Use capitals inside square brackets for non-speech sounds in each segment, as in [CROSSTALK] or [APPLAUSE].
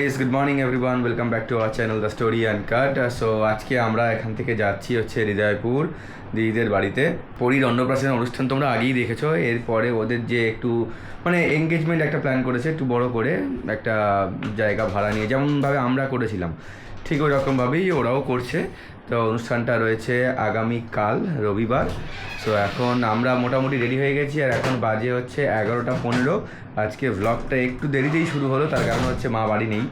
Guys good morning everyone welcome back to our channel the story and cut so আজকে আমরা এখান থেকে যাচ্ছি হচ্ছে হৃদয়পুর, দিদিদের বাড়িতে। পরীর অন্নপ্রাশনের অনুষ্ঠান তোমরা আগেই দেখেছ। এরপরে ওদের যে একটু মানে এঙ্গেজমেন্ট একটা প্ল্যান করেছে, একটু বড় করে একটা জায়গা ভাড়া নিয়ে, যেমনভাবে আমরা করেছিলাম। ঠিক ওই রকমভাবেই ওরাও করছে। তো অনুষ্ঠানটা রয়েছে আগামীকাল, রবিবার। সো এখন আমরা মোটামুটি রেডি হয়ে গেছি আর এখন বাজে হচ্ছে এগারোটা পনেরো। আজকে ব্লগটা একটু দেরিতেই শুরু হলো, তার কারণ হচ্ছে মা বাড়ি নেই।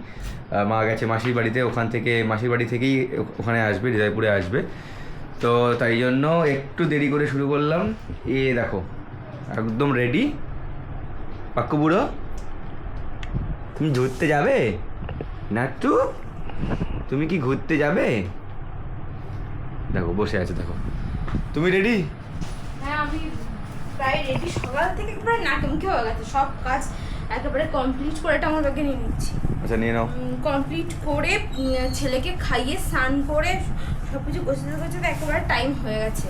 মা গেছে মাসির বাড়িতে, ওখান থেকে মাসির বাড়ি থেকেই ওখানে আসবে হৃদয়পুরে আসবে। তো তাই জন্য একটু দেরি করে শুরু করলাম। এ দেখো, একদম রেডি পাক্কু বুড়ো, তুমি ঘুরতে যাবে? না নাট্টু তুমি কি ঘুরতে যাবে? দেখো বসে আছে দেখো। তুমি রেডি হ্যাঁ আমি প্রায় রেডি সকাল থেকে নাটমকে হয়ে গেছে। সব কাজ একেবারে কমপ্লিট করে এটা আমার ব্যাগে নিয়ে নিচ্ছি। আচ্ছা নিয়ে নাও। কমপ্লিট করে ছেলেকে খাইয়ে স্নান করে সব কিছু গোছাতে গোছাতে একেবারে টাইম হয়ে গেছে।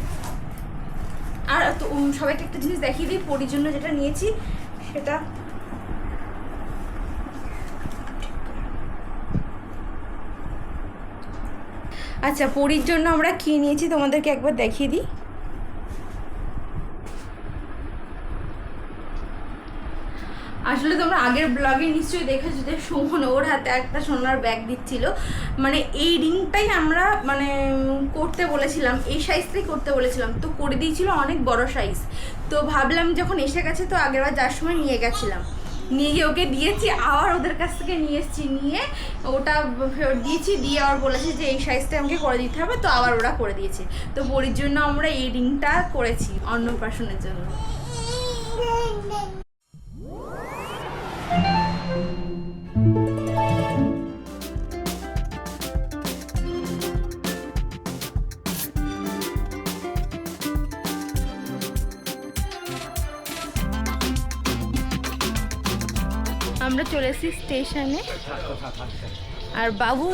আর তো সবাইকে একটা জিনিস দেখিয়ে দিই পরির জন্য যেটা নিয়েছি সেটা আচ্ছা পরির জন্য আমরা কি নিয়েছি তোমাদেরকে একবার দেখিয়ে দিই? আসলে তোমরা আগের ব্লগে নিশ্চয়ই দেখেছ যে সুমন ওর হাতে একটা সোনার ব্যাগ দিচ্ছিল। মানে এই রিংটাই আমরা মানে করতে বলেছিলাম, এই সাইজটাই করতে বলেছিলাম। তো করে দিয়েছিল অনেক বড় সাইজ তো ভাবলাম যখন এসে গেছে তো আগেরবার যার সময় নিয়ে গেছিলাম। নিয়ে ওকে দিয়েছি, আবার ওদের কাছ থেকে নিয়ে এসেছি, নিয়ে ওটা ফেরত দিয়েছি, দিয়ে আবার বলেছে যে এই সাইজটা আমাকে করে দিতে হবে, তো আবার ওরা করে দিয়েছে। তো বড়ির জন্য আমরা এই রিংটা করেছি অন্নপ্রাশনের জন্য। [LAUGHS] চলে এসেছি স্টেশনে। আর বাবু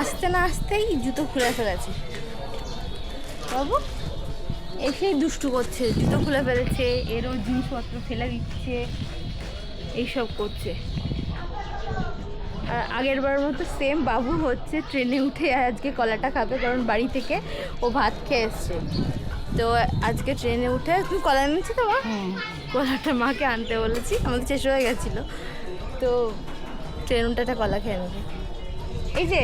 আসতে না আসতেই জুতো খুলে ফেলেছে। বাবু এসেই দুষ্টু করছে জুতো খুলে ফেলেছে এরও জিনিসপত্র ফেলে দিচ্ছে এইসব করছে। আর আগের বার মতো সেম বাবু হচ্ছে ট্রেনে উঠে আজকে কলাটা খাবে কারণ বাড়ি থেকে ও ভাত খেয়ে এসছে। তো আজকে ট্রেনে উঠে তুমি কলা এনেছি তো মা কলাটা মাকে আনতে বলেছি আমাদের শেষ হয়ে গেছিল। তো ট্রেন উঠে একটা কলা খেয়ে নেবে। এই যে,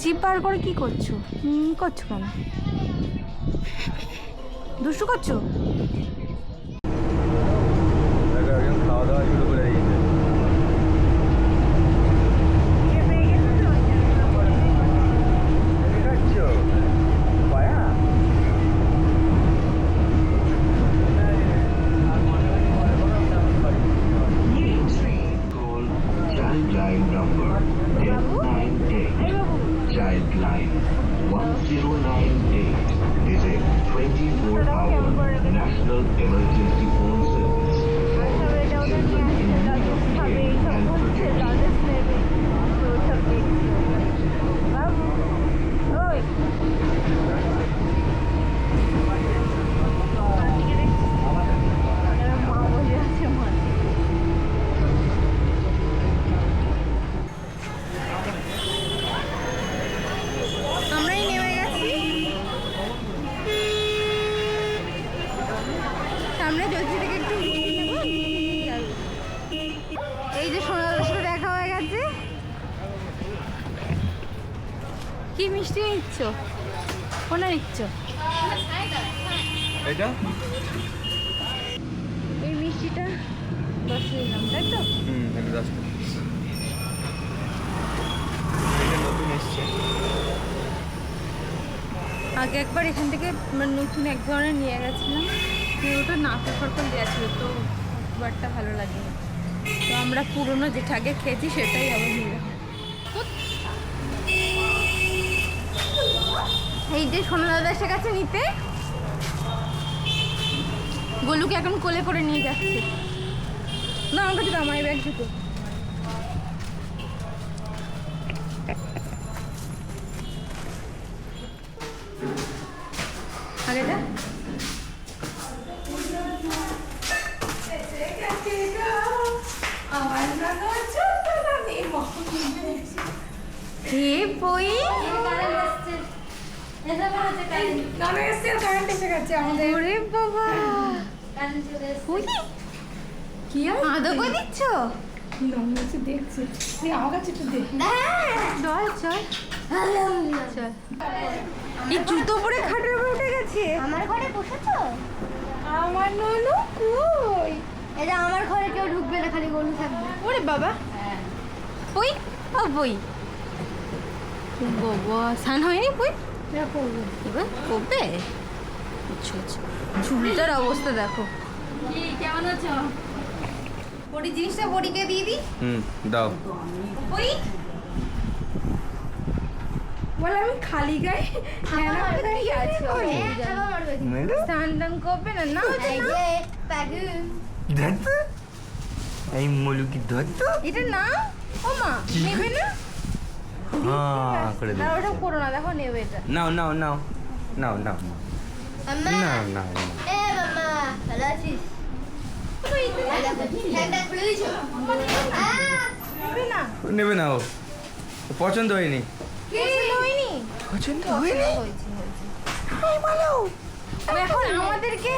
জিপ বার করে কি করছ? করছ কেন? দুষ্টু করছ? খাওয়া দাওয়া করে সামনে জ্যোতি থেকে একটু। এই যে সোনাদার সাথে দেখা হয়ে গেছে। কি মিষ্টি নিচ্ছ? কোনটা নিচ্ছ? এটা এই মিষ্টিটা দশ নিলাম তাই তো? হুম এটা দশ আগে একবার এখান থেকে মানে নতুন এক ধরনের নিয়ে গেছিলাম। ওটা নারকেল ফারকল দেওয়া ছিল, তো বারটা ভালো লাগে তো আমরা পুরনো যেটা আগে খেয়েছি, সেটাই আবার এই যে সোনা দাদা এসে গেছে নিতে। গোলুকে এখন কোলে করে নিয়ে যাচ্ছে। না আমার কাছে আমার ব্যাগ দুটো আগে যা আমার নানা ছোট্ট নানা হে বই গানে এসছে আর কারেন্ট আমাদের। ওরে বাবা। কি আর আদৌ দিচ্ছ? নমস্তে দেখছি। তুই আমার কাছে একটু দে। চল চল। চল। এই জুতো পরে খাটের উপরে উঠে গেছে। আমার ঘরে বসেছো? আমার ননু কই? এটা আমার ঘরে কেউ ঢুকবে না খালি গরু থাকবে। ওরে বাবা। ওই ও বই। বাবা স্নান হয়নি বই? এবার করবে? চুলটার অবস্থা দেখো। কেমন আছো? বড়ি জিনিসটা বড়িকে দিয়ে দিই? হুম দাও। ওই বলে আমি খালি গায়ে হ্যাঁ। স্নান টান করবে না? না ধরতো? এই মুলুকি ধরতো? এটা না? ও মা নেবে না? হ্যাঁ করে না ওটা করো না দেখো নেবে এটা। নাও নাও। নাও নাও নাও। না না! নেবে না নেবে না ও পছন্দ হয়নি। পছন্দ হয়নি? ও এখন আমাদেরকে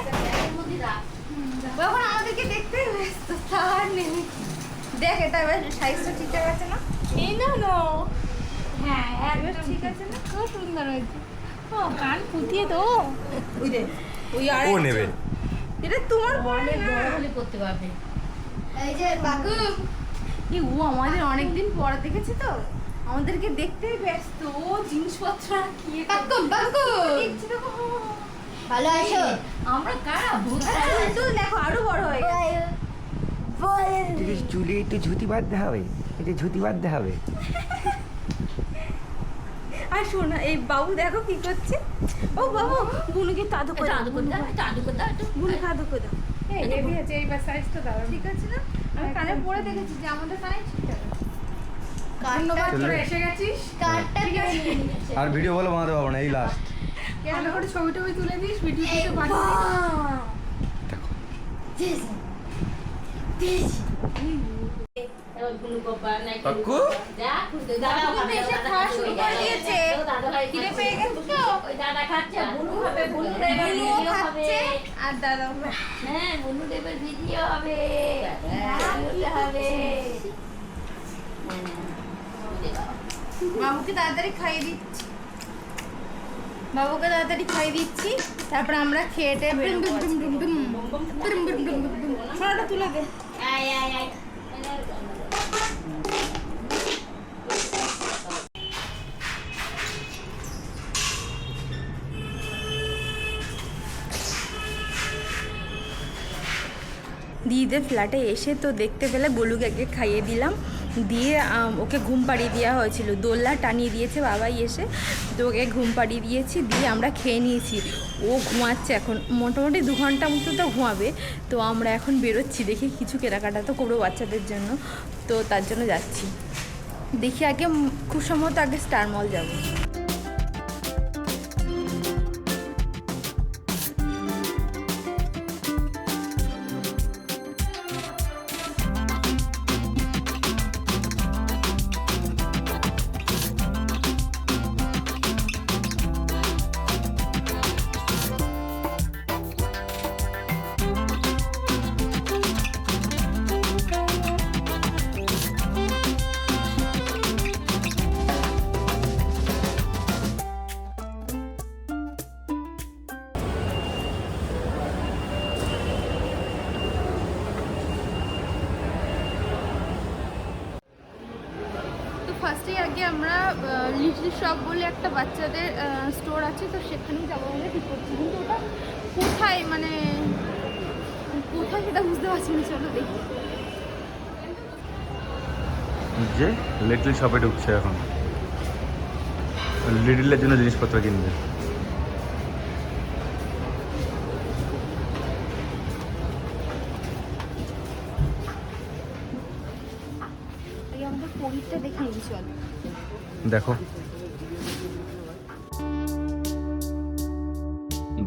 এখন আমাদেরকে দেখতে ব্যস্ত তার নেই। দেখ এটা এবার সাইজটা ঠিকঠাক আছে না? এই না না। হ্যাঁ ঠিক। আছে না? খুব সুন্দর হয়েছে। ও কান পুঁতিয়ে তো ওই দে ওই আর ও নেবে। এটা তোমার পরে না এই যে বাকু। এই ও আমাদের অনেকদিন পর দেখেছে তো। আমাদেরকে দেখতেই ব্যস্ত। ও জিনিসপত্র রাখিয়ে বাকু বাকু। দেখছি দেখো ভালো আছো? আমরা কারা? ভূত তো দেখো আরও বড় হয়ে গেছে। বল। চুলে একটু ঝুটি বাঁধতে হবে? একটু ঝুটি বাঁধতে হবে? আর শোনা এই বাবু দেখো কি করছে। ও বাবু বুনুকে তাদু করে তাদু করে দাও তাদু করে দাও বুনু তাদু করে দাও। এই হেভি আছে এইবার সাইজটা দাও ঠিক আছে না? আমি কানে পরে দেখেছি যে আমাদের কানে ঠিক আছে। ধন্যবাদ। তোরা এসে গেছিস? কার্ডটা নিয়ে নিয়েছে আর ভিডিও বলো বানাতে পারব না এই লাস্ট ভালো। করে ছবি টবি তুলে দিস ভিডিও পাঠিয়ে দিস। দেখো। দিস দিস কাকু দাদু তো বুনু বুনুও খাচ্ছে আর দাদা বাবুকে তাড়াতাড়ি খাইয়ে দিচ্ছি বাবুকে তাড়াতাড়ি খাইয়ে দিচ্ছি তারপর আমরা খেয়ে টেয়ে তুলে দে দিদিদের ফ্ল্যাটে এসে তো দেখতে পেলে বলুকে আগে খাইয়ে দিলাম। দিয়ে ওকে ঘুম পাড়িয়ে দেওয়া হয়েছিল। দোল্লা টানিয়ে দিয়েছে বাবাই এসে। তো ওকে ঘুম পাড়িয়ে দিয়েছি, দিয়ে আমরা খেয়ে নিয়েছি। ও ঘুমাচ্ছে এখন। মোটামুটি দু ঘণ্টা মতো তো ঘুমাবে। তো আমরা এখন বেরোচ্ছি। দেখি কিছু কেনাকাটা তো করব বাচ্চাদের জন্য। তো তার জন্য যাচ্ছি। দেখি আগে খুব সম্ভবত আগে স্টার মল যাব। আমরা লিটল শপ বলে একটা বাচ্চাদের স্টোর আছে, তো সেখানেই যাব বলে ঠিক করছি। কিন্তু ওটা কোথায় মানে কোথায় সেটা বুঝতে পারছি না, চলো দেখি। যে লিটল শপে ঢুকছে এখন। লিটলের জন্য জিনিসপত্র কিনবে। আমাদের পরীরটা দেখে নিই চল। দেখো।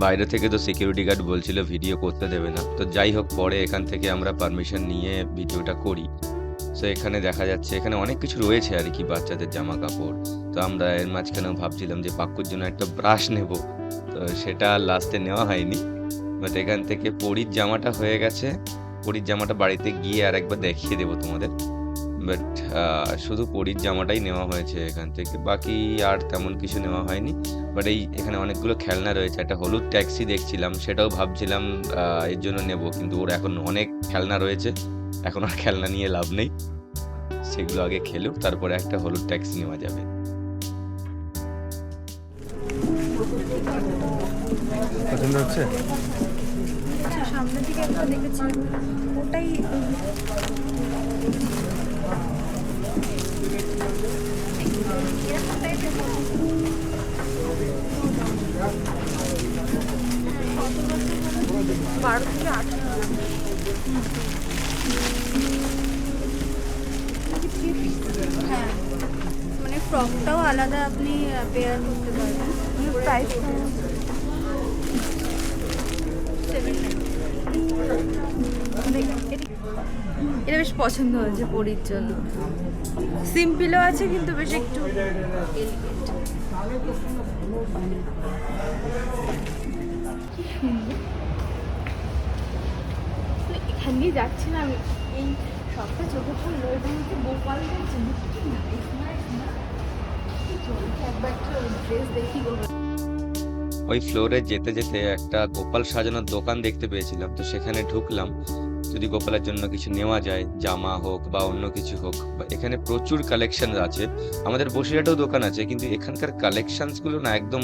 বাইরে থেকে তো সিকিউরিটি গার্ড বলছিল ভিডিও করতে দেবে না। তো যাই হোক পরে এখান থেকে আমরা পারমিশন নিয়ে ভিডিওটা করি। তো এখানে দেখা যাচ্ছে এখানে অনেক কিছু রয়েছে আর কি বাচ্চাদের জামা কাপড় তো আমরা এর মাঝখানেও ভাবছিলাম যে পাক্কুর জন্য একটা ব্রাশ নেব। তো সেটা লাস্টে নেওয়া হয়নি। বাট এখান থেকে পরির জামাটা হয়ে গেছে। পরির জামাটা বাড়িতে গিয়ে আর একবার দেখিয়ে দেবো তোমাদের। বাট শুধু পরির জামাটাই নেওয়া হয়েছে এখান থেকে। বাকি আর তেমন কিছু নেওয়া হয়নি। বাট এই এখানে অনেকগুলো খেলনা রয়েছে। একটা হলুদ ট্যাক্সি দেখছিলাম সেটাও ভাবছিলাম এর জন্য নেব। কিন্তু ওর এখন অনেক খেলনা রয়েছে। এখন আর খেলনা নিয়ে লাভ নেই। সেগুলো আগে খেলুক তারপরে একটা হলুদ ট্যাক্সি নেওয়া যাবে। পছন্দ হচ্ছে? সামনের দিকে একটা দেখেছি। ওটাই বারো থেকে আঠারো হ্যাঁ মানে ফ্রকটাও আলাদা আপনি পেয়ার করতে পারবেন। প্রাইস এটা বেশ পছন্দ হয়েছে পরির জন্য। সিম্পলও আছে কিন্তু বেশ একটু এখান দিয়ে এই সবটা চোখে পড়ল nice না? কি চলছে একবার ড্রেস দেখি গোপাল ওই ফ্লোরে যেতে যেতে একটা গোপাল সাজানোর দোকান দেখতে পেয়েছিলাম তো সেখানে ঢুকলাম। যদি গোপালের জন্য কিছু নেওয়া যায়, জামা হোক বা অন্য কিছু হোক এখানে প্রচুর কালেকশন আছে। আমাদের বসিরহাটেও দোকান আছে, কিন্তু এখানকার কালেকশনসগুলো না একদম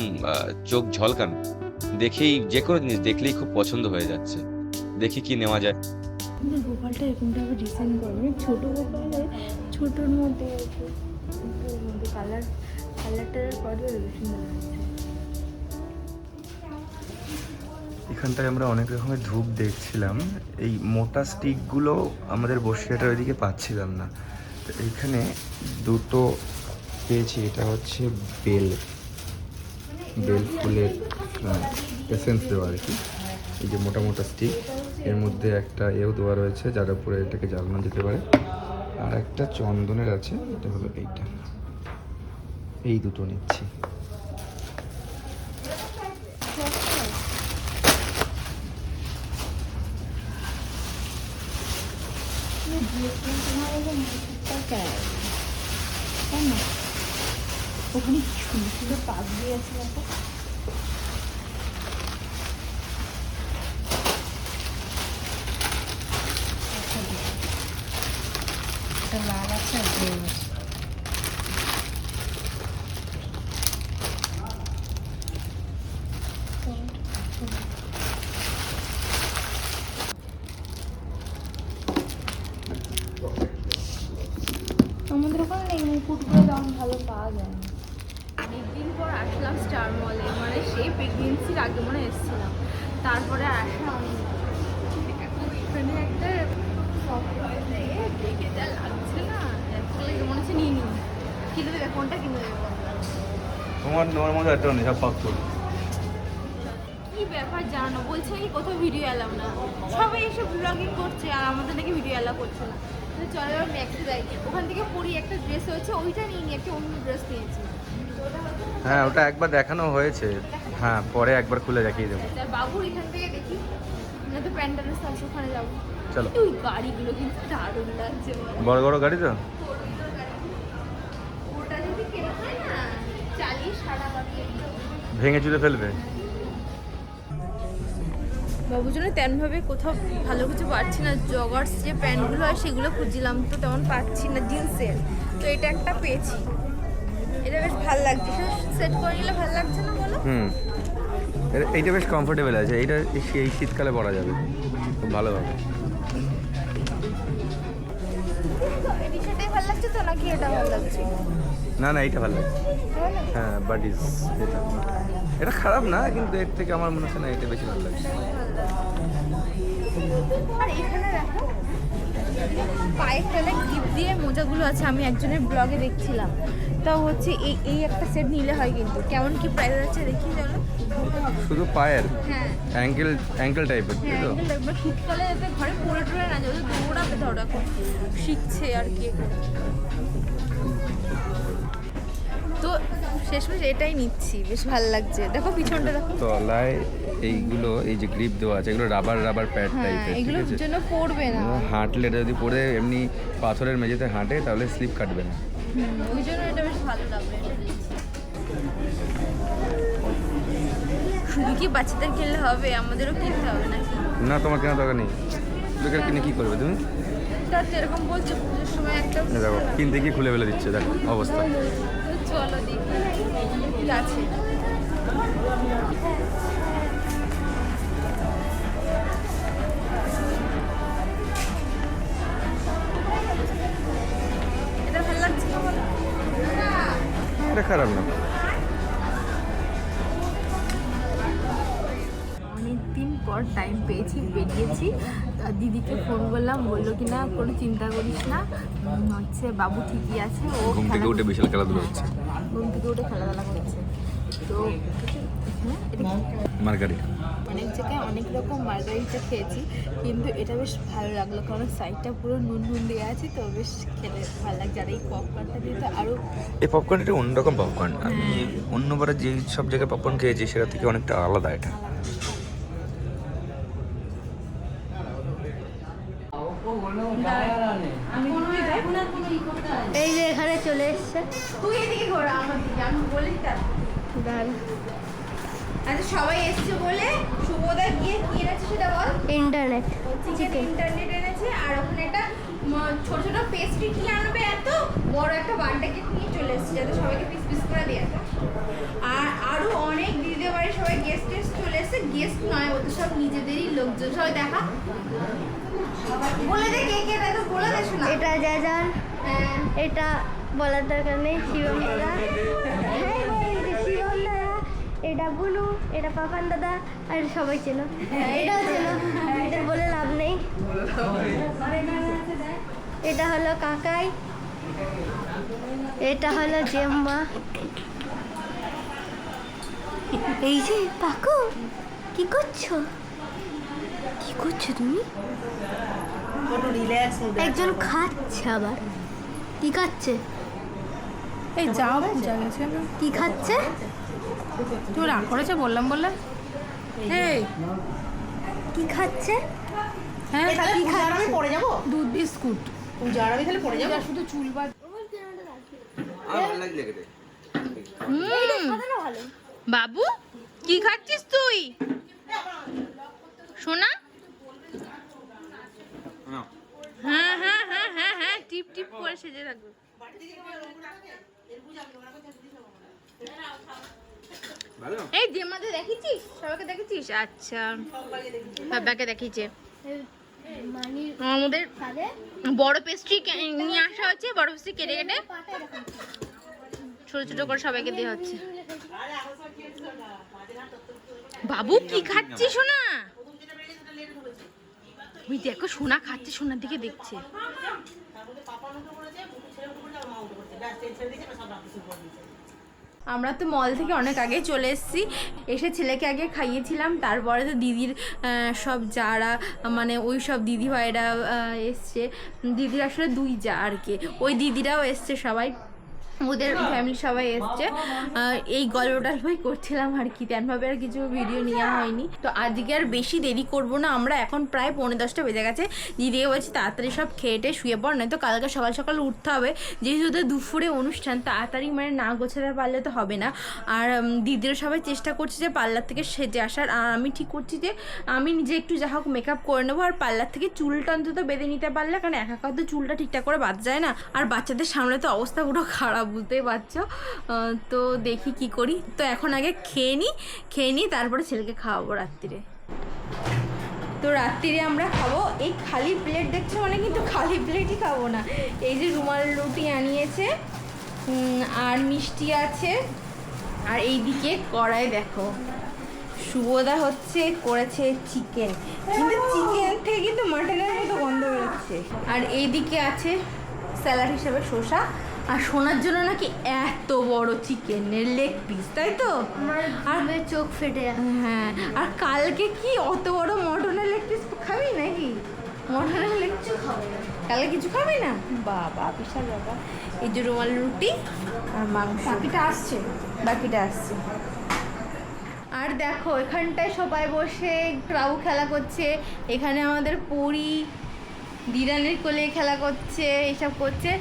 চোখ ঝলকান। দেখেই, যে কোনো জিনিস দেখলেই খুব পছন্দ হয়ে যাচ্ছে। দেখি কি নেওয়া যায়। গোপালটা ডিজাইন করবে ছোটো গোপালে মধ্যে কালার কালারটা করে সুন্দর এখানটায় আমরা অনেক রকমের ধূপ দেখছিলাম। এই মোটা স্টিকগুলো আমাদের বসিরহাটের ওইদিকে পাচ্ছিলাম না। তো এইখানে দুটো পেয়েছি, এটা হচ্ছে বেল। বেল ফুলের এসেন্স দেওয়া আর কি। এই যে মোটা মোটা স্টিক। এর মধ্যে একটা এও দেওয়া রয়েছে, যার উপরে এটাকে জ্বালানো যেতে পারে। আর একটা চন্দনের আছে, এটা হলো এইটা। এই দুটো নিচ্ছি। ওখানে কি সুন্দর সুন্দর পাক দিয়ে আছে দেখো একটা লাল আছে। আর ব্লু আছে আমাদের ওখানে এই মুকুটগুলো দাম ভালো পাওয়া যায় না। অনেকদিন পর আসলাম স্টার মলে মানে সেই প্রেগনেন্সির আগে মনে এসেছিলাম। তারপরে আসা এখানে একটা লাগছে না মনে হচ্ছে নিয়ে নিই। কিনে দেবে কোনটা কিনে দেবে কোনটা? তোমার মধ্যে একটা পাক কি ব্যাপার জানো? বলছে নাকি কোথাও ভিডিও এলাম না। সবাই এসব ব্লগিং করছে আর আমাদের নাকি ভিডিও এলাও করছে না। চলো এবার ম্যাক্সে যাই ওখান থেকে পরি একটা ড্রেস হয়েছে ওইটা নিয়ে একটা অন্য ড্রেস নিয়েছি হ্যাঁ ওটা একবার দেখানো হয়েছে। হ্যাঁ পরে একবার খুলে দেখিয়ে দেবো। তার বাবুর এখান থেকে দেখি। না তো প্যান্ডালের সাথে ওখানে যাব। চলো। ওই গাড়িগুলো কিন্তু দারুণ লাগছে বড় বড় গাড়ি তো? ওটা যদি কেনা হয় ভেঙে চুরে ফেলবে? বাবুর জন্য তেমনভাবে কোথাও ভালো কিছু পাচ্ছি না। জগার্স যে প্যান্টগুলো হয় সেগুলো খুঁজছিলাম তো তেমন পাচ্ছি না জিন্সের। তো এটা একটা পেয়েছি। এটা বেশ ভালো লাগছে। সেট করে নিলে ভালো লাগছে না বলো? হুম। এটা- এইটা বেশ কমফোর্টেবল আছে। এইটা এই- শীতকালে পরা যাবে। খুব ভালোভাবে ভালো লাগছে তো নাকি এটা ভালো লাগছে? না না এইটা ভালো লাগছে। হ্যাঁ বাডিস এটা। এটা খারাপ না কিন্তু এর থেকে আমার মনে হচ্ছে না এটা বেশি ভালো লাগছে। আর এখানে দেখো পায়ের তলে ক্লিপ দিয়ে মোজাগুলো আছে আমি একজনের ব্লগে দেখছিলাম। তো হচ্ছে এই এই একটা সেট নিলে হয় কিন্তু। কেমন কি প্রাইস আছে দেখি চলো। শুধু পায়ের? হ্যাঁ। অ্যাঙ্কেল অ্যাঙ্কেল টাইপের তো? শীতকালে যাতে ঘরে পড়ে টরে না ওদের দৌড়াবে ধরো এখন। শিখছে আর কি। তো শেষমেশ এটাই নিচ্ছি বেশ ভালো লাগছে। দেখো পিছনটা দেখো। তলায় এইগুলো এই যে গ্রিপ দেওয়া আছে এগুলো রাবার রাবার প্যাড টাইপের এগুলোর জন্য পড়বে না। হাঁটলে এটা যদি পড়ে এমনি পাথরের মেঝেতে হাঁটে তাহলে স্লিপ কাটবে না। ওই জন্য এটা বেশ ভালো লাগবে। শুধু কি বাচ্চাদের কিনলে হবে? আমাদেরও কিনতে হবে নাকি? না তোমার কেনা দরকার নেই। বেকার কিনে কি করবে তুমি? তার এরকম বলছো পুজোর সময় একটা দেখো কিনতে গিয়ে খুলে ফেলে দিচ্ছে দেখো অবস্থা। চলো দেখি। কি আছে। এটা ভালো লাগছে এটা খারাপ না। পর টাইম পেয়েছি বেরিয়েছি। তা দিদিকে ফোন করলাম বলল কি না কোনো চিন্তা করিস না। হচ্ছে বাবু ঠিকই আছে ও ঘুম থেকে খেলা উঠে বিশাল খেলাধুলো হচ্ছে। ঘুম থেকে উঠে খেলাধুলা করছে। তো হ্যাঁ এটা কি? মার্গারি অনেক জায়গায় অনেক রকম মার্গারিটা খেয়েছি কিন্তু এটা বেশ ভালো লাগল কারণ সাইডটা পুরো নুন নুন দেওয়া আছে তো বেশ খেতে ভালো লাগছে। আর এই পপকর্নটা দিয়ে তো আরও এই পপকর্ন এটা অন্যরকম পপকর্ন আমি অন্যবারে যে সব জায়গায় পপকর্ন খেয়েছি সেটা থেকে অনেকটা আলাদা এটা এই যে এখানে এসছে তুই এদিকে ঘোরা আমার দিকে আমি বলি তার আচ্ছা সবাই এসছে বলে শুভদা গিয়ে কি এনেছে সেটা বল। ইন্টারনেট চিকেন ইন্টারনেট এনেছে আর ওখানে একটা ছোট ছোট পেস্ট্রি কি আনবে এত? বড় একটা বার্থডে কেক নিয়ে চলে এসেছে যাতে সবাইকে পিস পিস করে দেওয়া যায় আর আরও অনেক দিদিদের বাড়ি সবাই গেস্ট টেস্ট চলে এসেছে। গেস্ট নয় ওদের সব নিজেদেরই লোকজন। সবাই দেখা। বলে দে কে কে তো বলে দে শোনা। এটা জাজান হ্যাঁ। এটা বলার দরকার নেই শিবম দাদা। হ্যাঁ এটা শিবম দাদা এটা বুনু এটা পাপান দাদা আর সবাই চেনো। এটাও চেনো এটা বলে লাভ নেই। এটা হলো কাকাই এটা হলো জেম্মা। এই যে পাকু কি করছ? কি করছ তুমি? একজন খাচ্ছে আবার। কি খাচ্ছে? এই যাও পূজা গেছে। কি খাচ্ছে? তুই রাগ করেছে বললাম বললাম এই। কি খাচ্ছে? হ্যাঁ কি খাচ্ছে? পড়ে যাব? দুধ বিস্কুট। পূজার আমি তাহলে পড়ে যাব? শুধু চুল বাদ। ভালো বাবু কি খাচ্ছিস তুই? সোনা? হ্যাঁ হ্যাঁ হ্যাঁ হ্যাঁ হ্যাঁ টিপ টিপ করে সেজে থাকবে এই জেমাতে দেখেছিস? সবাইকে দেখেছিস? আচ্ছা। বাবাকে মানির আমাদের বড় পেস্ট্রি নিয়ে আসা হচ্ছে বড় পেস্ট্রি কেটে কেটে। ছোট ছোট করে সবাইকে দেওয়া হচ্ছে। বাবু, কি খাচ্ছিস সোনা? ওই দেখো সোনা খাচ্ছে, সোনার দিকে দেখছে। আমরা তো মল থেকে অনেক আগে চলে এসেছি। এসে ছেলেকে আগে খাইয়েছিলাম, তারপরে তো দিদির সব যারা মানে ওই সব দিদি ভাইরা এসছে। দিদির আসলে দুই যা আর কি। ওই দিদিরাও এসছে সবাই। ওদের ফ্যামিলি সবাই এসছে। এই গল্প টল্পই করছিলাম আর কি তেমনভাবে আর কিছু ভিডিও নেওয়া হয়নি। তো আজকে আর বেশি দেরি করব না আমরা এখন প্রায় পৌনে দশটা বেজে গেছে। দিদিকে বলছি তাড়াতাড়ি সব খেয়েটে শুয়ে পড় নয়তো কালকে সকাল সকাল উঠতে হবে। যেহেতু ওদের দুপুরে অনুষ্ঠান তাড়াতাড়ি মানে না গোছাতে পারলে তো হবে না। আর উম, দিদিরা সবাই চেষ্টা করছে যে পার্লার থেকে সেজে আসার। আর আমি ঠিক করছি যে আমি নিজে একটু যা হোক মেকআপ করে নেব আর পার্লার থেকে চুলটা অন্তত বেঁধে নিতে পারলে কারণ একা একা তো চুলটা ঠিকঠাক করে বাদ যায় না। আর বাচ্চাদের সামনে তো অবস্থা পুরো খারাপ। বুঝতেই পারছ। তো দেখি কি করি। তো এখন আগে খেয়ে নিই খেয়ে নিই তারপরে ছেলেকে খাওয়াবো রাত্রিরে। তো রাত্রিরে আমরা খাব। এই খালি প্লেট দেখছ মানে কিন্তু খালি প্লেটই খাব না। এই যে রুমাল রুটি আনিয়েছে আর মিষ্টি আছে। আর এইদিকে কড়াই দেখো। শুভদা হচ্ছে করেছে চিকেন কিন্তু চিকেন থেকে কিন্তু মাটনের মতো গন্ধ বেরোচ্ছে। আর এইদিকে আছে স্যালাড হিসেবে শসা। আর সোনার জন্য নাকি এত বড় চিকেনের লেগ পিস তাই তো? আর চোখ ফেটে। হ্যাঁ আর কালকে কি অত বড় মটনের লেগ পিস খাবি নাকি? মটনের লেগ কিচ্ছু খাব। কালকে কিছু খাবি না? বাবা বিশাল বাবা এই যে রুমাল রুটি আর মাংস। বাকিটা আসছে। বাকিটা আসছে। আর দেখো এখানটায় সবাই বসে ক্রাউ খেলা করছে। এখানে আমাদের পরি দিদানের কোলে খেলা করছে এইসব করছে।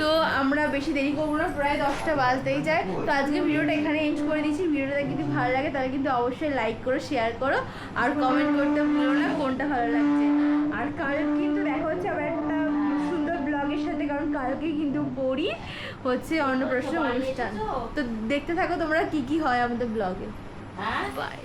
তো আমরা বেশি দেরি করব না প্রায় দশটা বাজতেই যায়। তো আজকে ভিডিওটা এখানে এন্ড করে দিচ্ছি ভিডিওটা যদি ভালো লাগে তাহলে কিন্তু অবশ্যই লাইক করো শেয়ার করো আর কমেন্ট করতে ভুলো না কোনটা ভালো লাগছে। আর কাল কিন্তু দেখা হচ্ছে আবার একটা সুন্দর ব্লগের সাথে কারণ কালকে কিন্তু পড়ি হচ্ছে অন্নপ্রাশন অনুষ্ঠান। তো দেখতে থাকো তোমরা কি কি হয় আমাদের ব্লগে বাই